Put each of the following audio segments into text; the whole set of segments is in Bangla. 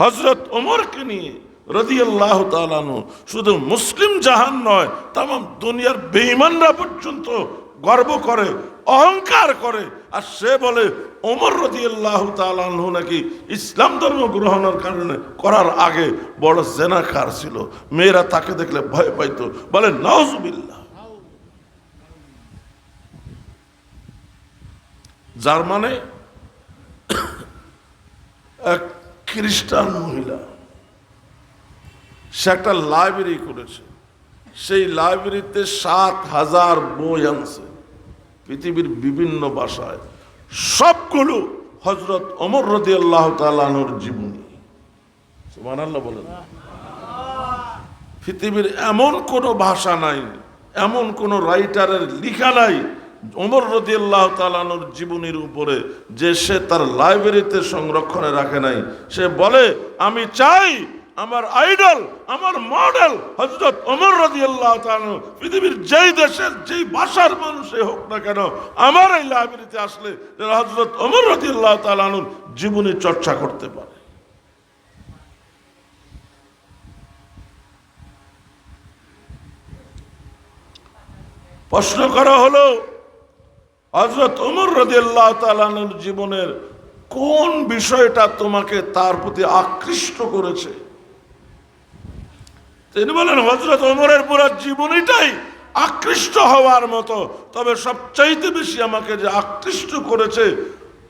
হজরত ওমরকে নিয়ে রদিয়াল্লাহ তালানু শুধু মুসলিম জাহান নয় তাম দুনিয়ার বেঈমানরা পর্যন্ত গর্ব করে, অহংকার করে। আর সে বলে, ওমর রদিয়াল্লাহ তালানহু নাকি ইসলাম ধর্ম গ্রহণের কারণে করার আগে বড় জেনাকার ছিল। মেয়েরা তাকে দেখলে ভয় পাইতো, বলে নজবিল্লা যার মানে এক খ্রিস্টান মহিলা। সে একটা লাইব্রেরি করেছে। সেই লাইব্রেরিতে সাত হাজার বই আনছে। পৃথিবীর বিভিন্ন ভাষায়। সবগুলো হজরত অমর রদি আল্লাহ তালানোর জীবনী। সুবহানাল্লাহ বলেন। পৃথিবীর এমন কোনো ভাষা নাই, এমন কোনো রাইটারের লিখা নাই ওমর রদি আল্লাহ তালানোর জীবনীর উপরে যে সে তার লাইব্রেরিতে সংরক্ষণে রাখে নাই, সে বলে, আমি চাই আমার আইডল, আমার মডেল হজরত ওমর রদি আল্লাহ পৃথিবীর যেই দেশের যেই ভাষার মানুষে হোক না কেন, আমার এই লাইব্রেরিতে আসলে হজরত ওমর রদি আল্লাহ তালানুর জীবনী চর্চা করতে পারে। প্রশ্ন করা হলো হজরত উমর রদিয়াল্লাহ তালানের জীবনের কোন বিষয়টা তোমাকে তার প্রতি আকৃষ্ট করেছে? তিনি বলেন হজরত ওমরের পুরো জীবনীটাই আকৃষ্ট হওয়ার মতো, তবে সবচাইতে বেশি আমাকে যে আকৃষ্ট করেছে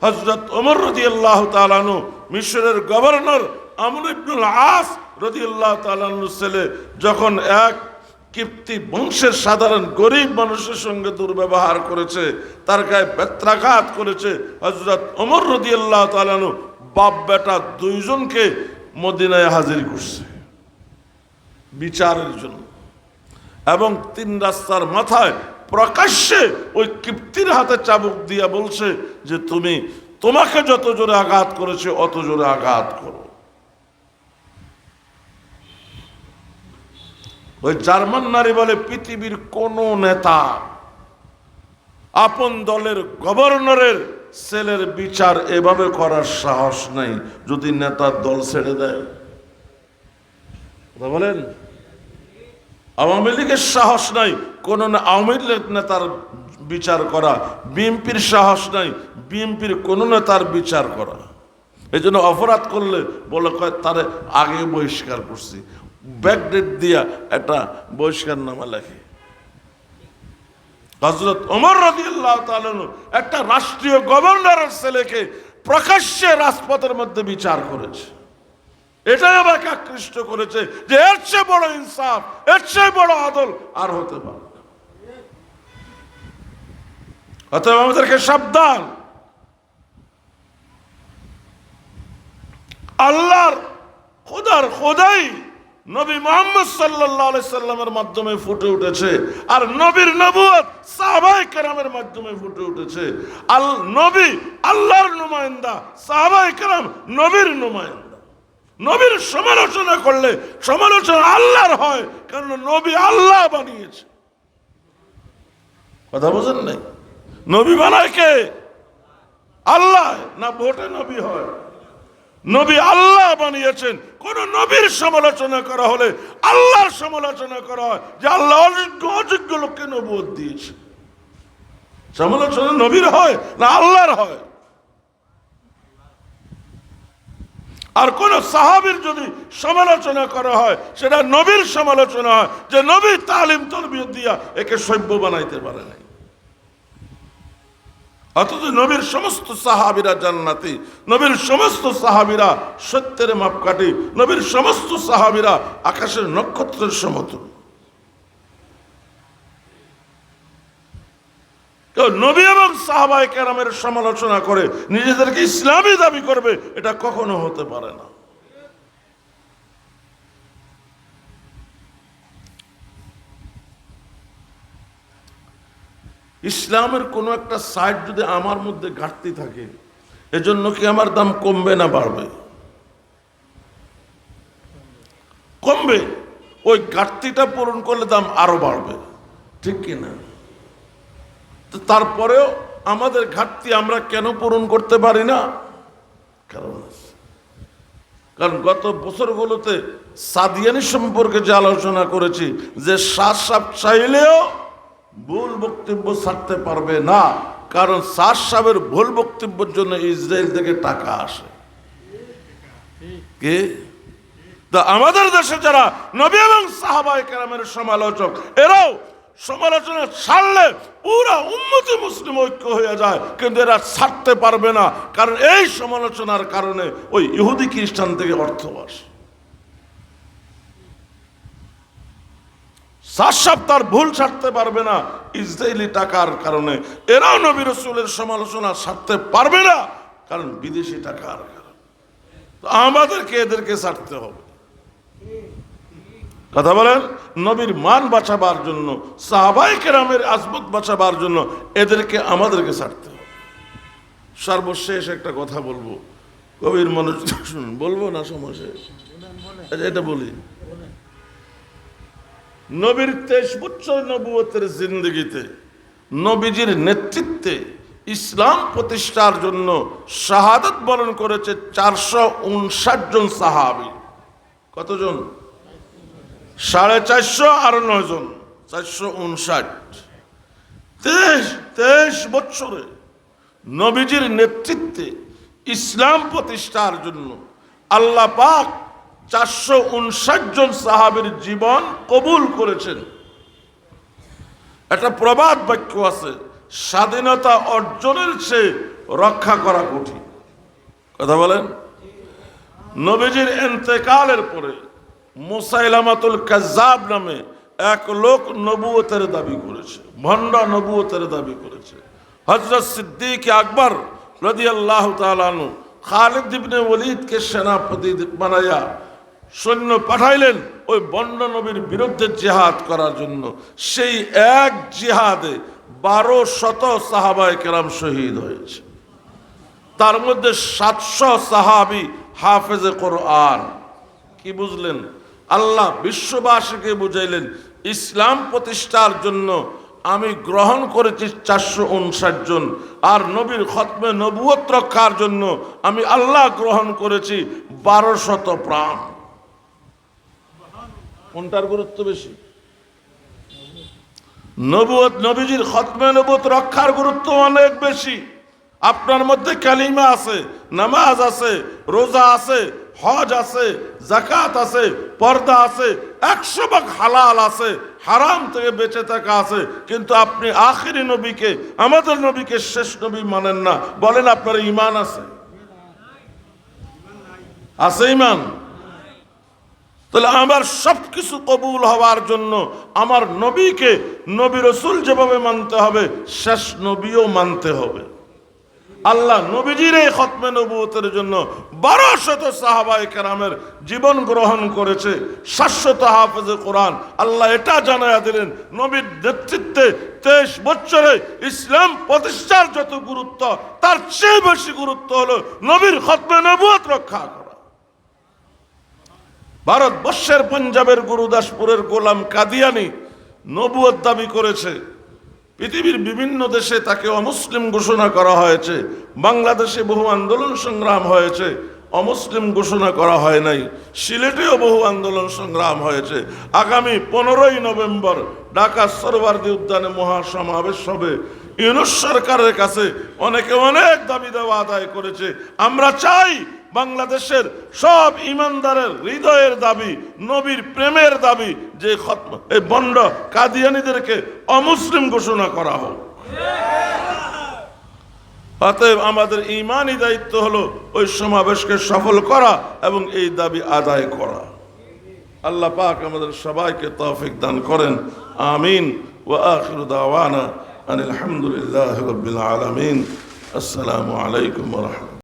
হজরত ওমর রদিয়াল্লাহ তালানু মিশরের গভর্নর আমর ইবনুল আস রদিয়াল্লাহ তালানুর ছেলে, যখন এক কীর্তি বংশের সাধারণ গরিব মানুষের সঙ্গে দুর্ব্যবহার করেছে, তার গায়ে বেত্রাঘাত করেছে। হজরত ওমর রদিয়াল্লাহ তালানু বাপ বেটা দুইজনকে মদিনায় হাজির করছে বিচারের জন্য। এবং তিন রাস্তার মাথায় প্রকাশ্যে ওই কীর্তির হাতে চাবুক দিয়া বলছে যে, তুমি তোমাকে যত জোরে আঘাত করেছে, অত জোরে আঘাত করো। ওই জার্মান নারী বলে পৃথিবীর কোন নেতা আপন দলের গভর্নরের ছেলের বিচার এভাবে করার সাহস নাই, যদি নেতার দল ছেড়ে দেয়। বলেন? আওয়ামী লীগের সাহস নাই, কোন আওয়ামী লীগ নেতার বিচার করা, বিএনপির সাহস নাই, বিএনপির কোন নেতার বিচার করা। এই জন্য অপরাধ করলে বলে কয়, তারে আগে বহিষ্কার করছি। ব্যাকডেট দিয়া একটা বহিষ্কার নামা লেখে। হজরত ওমর রাদিয়াল্লাহু তাআলা একটা রাষ্ট্রীয় গভর্নরের ছেলেকে প্রকাশ্যে রাজপথের মধ্যে বিচার করেছে। এটাই আমাকে আকৃষ্ট করেছে যে এর চেয়ে বড় ইনসাফ, এর চেয়ে বড় আদল আর হতে পারে। অতএব আমাদেরকে সাবধান। আল্লাহর খোদার খোদাই নবী মোহাম্মদ আলাইহি সাল্লামের মাধ্যমে ফুটে উঠেছে। আর নবীর নবুয়ত সাহাবায়ে কেরামের মাধ্যমে ফুটে উঠেছে। আল নবী আল্লাহর নুমাইন্দা সাহাবাই কেরাম নবীর নুমাইন্দা। নবীর সমালোচনা করলে সমালোচনা আল্লাহর হয় কারণ নবী আল্লাহ বানিয়েছে। কথা বোঝেন নাই? নবী বানায় কে? আল্লাহ না ভোটে নবী হয়? নবী আল্লাহ বানিয়েছেন। কোন নবীর সমালোচনা করা হলে আল্লাহর সমালোচনা করা হয় যে আল্লাহ অযোগ্য অযোগ্য লোককে নবুয়ত দিয়েছে। সমালোচনা নবীর হয় না আল্লাহর হয়? আর কোন সাহাবীর যদি সমালোচনা করা হয়, সেটা নবীর সমালোচনা হয় যে নবী তালিম তরবিয়ত দিয়া একে সভ্য বানাইতে পারে নাই। অথচ নবীর সমস্ত সাহাবিরা জান্নাতি, নবীর সমস্ত সাহাবিরা সত্যের মাপকাঠি, নবীর সমস্ত সাহাবিরা আকাশের নক্ষত্রের সমতুল কেউ নবী এবং সাহাবাই কেরামের সমালোচনা করে নিজেদেরকে ইসলামী দাবি করবে, এটা কখনো হতে পারে না। ইসলামের কোনো একটা সাইড যদি আমার মধ্যে ঘাটতি থাকে, এজন্য কি আমার দাম কমবে না বাড়বে? কমবে। ওই ঘাটতিটা পূরণ করলে দাম আরও বাড়বে। ঠিক কি না? তো তারপরেও আমাদের ঘাটতি আমরা কেন পূরণ করতে পারি না? কারণ কারণ গত বছরগুলোতে সাদিয়ানি সম্পর্কে যে আলোচনা করেছি, যে শ্বাস সাপ চাইলেও ভুল বক্তব্য ছাড়তে পারবে না। কারণ শ্বাস সাহেবের ভুল বক্তব্যের জন্য ইসরায়েল থেকে টাকা আসে। কে? তো আমাদের দেশে যারা নবী এবং সাহাবাই কেরামের সমালোচক, এরাও সমালোচনা ছাড়লে পুরা উন্নতি মুসলিম ঐক্য হয়ে যায়, কিন্তু এরা ছাড়তে পারবে না। কারণ এই সমালোচনার কারণে ওই ইহুদি খ্রিস্টান থেকে অর্থ আসে। সাত তার ভুল ছাড়তে পারবে না। ইসরায়েলি টাকার কারণে। এরাও নবী রসুলের সমালোচনা ছাড়তে পারবে না। কারণ বিদেশি টাকার কারণে। আমাদেরকে এদেরকে ছাড়তে হবে। কথা বলেন? নবীর মান বাঁচাবার জন্য সাহাবাই কেরামের আজমত বাঁচাবার জন্য এদেরকে আমাদেরকে ছাড়তে হবে। সর্বশেষ একটা কথা বলব। কবির মনোযোগ শুনুন। বলব না সমস্যা আচ্ছা, এটা বলি। নবীর তেইশ বছর নবুয়তের জিন্দগিতে, নবীজির নেতৃত্বে ইসলাম প্রতিষ্ঠার জন্য শাহাদত বরণ করেছে চারশো উনষাট জন সাহাবি। কতজন? সাড়ে চারশো আর নয় জন, চারশো উনষাট। তেইশ তেইশ বছরে নবীজির নেতৃত্বে ইসলাম প্রতিষ্ঠার জন্য আল্লাহ পাক চারশো উনষাট জন সাহাবের জীবন কবুল করেছেন। একটা প্রবাদ বাক্য আছে, স্বাধীনতা অর্জনের চেয়ে রক্ষা করা কঠিন। কথা বলেন? নবীজির এন্তেকালের পরে মুসাইলামাতুল কাজাব নামে এক লোক নবুয়তের দাবি করেছে, ভণ্ড নবুয়তের দাবি করেছে। হজরত সিদ্দিক আকবর রদি আল্লাহ তালানু খালিদ ওলিদকে সেনাপতি বানাইয়া সৈন্য পাঠাইলেন ওই বন্ড নবীর বিরুদ্ধে জেহাদ করার জন্য। সেই এক জিহাদে বারো শত সাহাবায় কেরাম শহীদ হয়েছে। তার মধ্যে সাতশো সাহাবি হাফেজে কোরআন। কি বুঝলেন? আল্লাহ বিশ্ববাসীকে বুঝাইলেন, ইসলাম প্রতিষ্ঠার জন্য আমি গ্রহণ করেছি চারশো উনষাট জন। আর নবীর খতমে নবুয়ত রক্ষার জন্য আমি আল্লাহ গ্রহণ করেছি বারো শত প্রাণ। কোনটার গুরুত্ব বেশি? নবুয়ত, নবীজির খতমে নবুয়ত রক্ষার গুরুত্ব অনেক বেশি। আপনার মধ্যে কালিমা আছে, নামাজ আছে, রোজা আছে, হজ আছে জাকাত আছে, পর্দা আছে, একশো ভাগ হালাল আছে, হারাম থেকে বেঁচে থাকা আছে। কিন্তু আপনি আখেরি নবীকে, আমাদের নবীকে শেষ নবী মানেন না। বলেন আপনার ইমান আছে? আছে ইমান তাহলে আমার সব কিছু কবুল হওয়ার জন্য আমার নবীকে নবী রসুল যেভাবে মানতে হবে, শেষ নবীও মানতে হবে। আল্লাহ নবীজির এই খতমে নবুতের জন্য বারো শত সাহাবাই কেরামের জীবন গ্রহণ করেছে শাশ্বত হাফেজে কোরআন। আল্লাহ এটা জানাইয়া দিলেন, নবীর নেতৃত্বে তেইশ বছরে ইসলাম প্রতিষ্ঠার যত গুরুত্ব, তার চেয়ে বেশি গুরুত্ব হলো নবীর খতমে নবুয়ত রক্ষা করা। ভারতবর্ষের পাঞ্জাবের গুরুদাসপুরের গোলাম কাদিয়ানি নবুয়ত দাবি করেছে, পৃথিবীর বিভিন্ন দেশে তাকে অমুসলিম ঘোষণা করা হয়েছে, বাংলাদেশে বহু আন্দোলন সংগ্রাম হয়েছে, অমুসলিম ঘোষণা করা হয় নাই, সিলেটেও বহু আন্দোলন সংগ্রাম হয়েছে। আগামী পনেরোই নভেম্বর ঢাকা সরবার্দি উদ্যানে মহাসমাবেশ হবে। ইউনুস সরকারের কাছে অনেকে অনেক দাবি দেওয়া আদায় করেছে। আমরা চাই বাংলাদেশের সব ইমানদারের হৃদয়ের দাবি, নবীর প্রেমের দাবি যে বন্ড কাদিয়ানিদেরকে অমুসলিম ঘোষণা করা হোক। অতএব আমাদের ইমানই দায়িত্ব হলো ওই সমাবেশকে সফল করা এবং এই দাবি আদায় করা। আল্লাহ পাক আমাদের সবাইকে তৌফিক দান করেন। আমিন। ওয়া আখিরু দাওয়ানা আনিল হামদুলিল্লাহি রাব্বিল আলামিন। আসসালামু আলাইকুম রাহমাতুল্লাহ।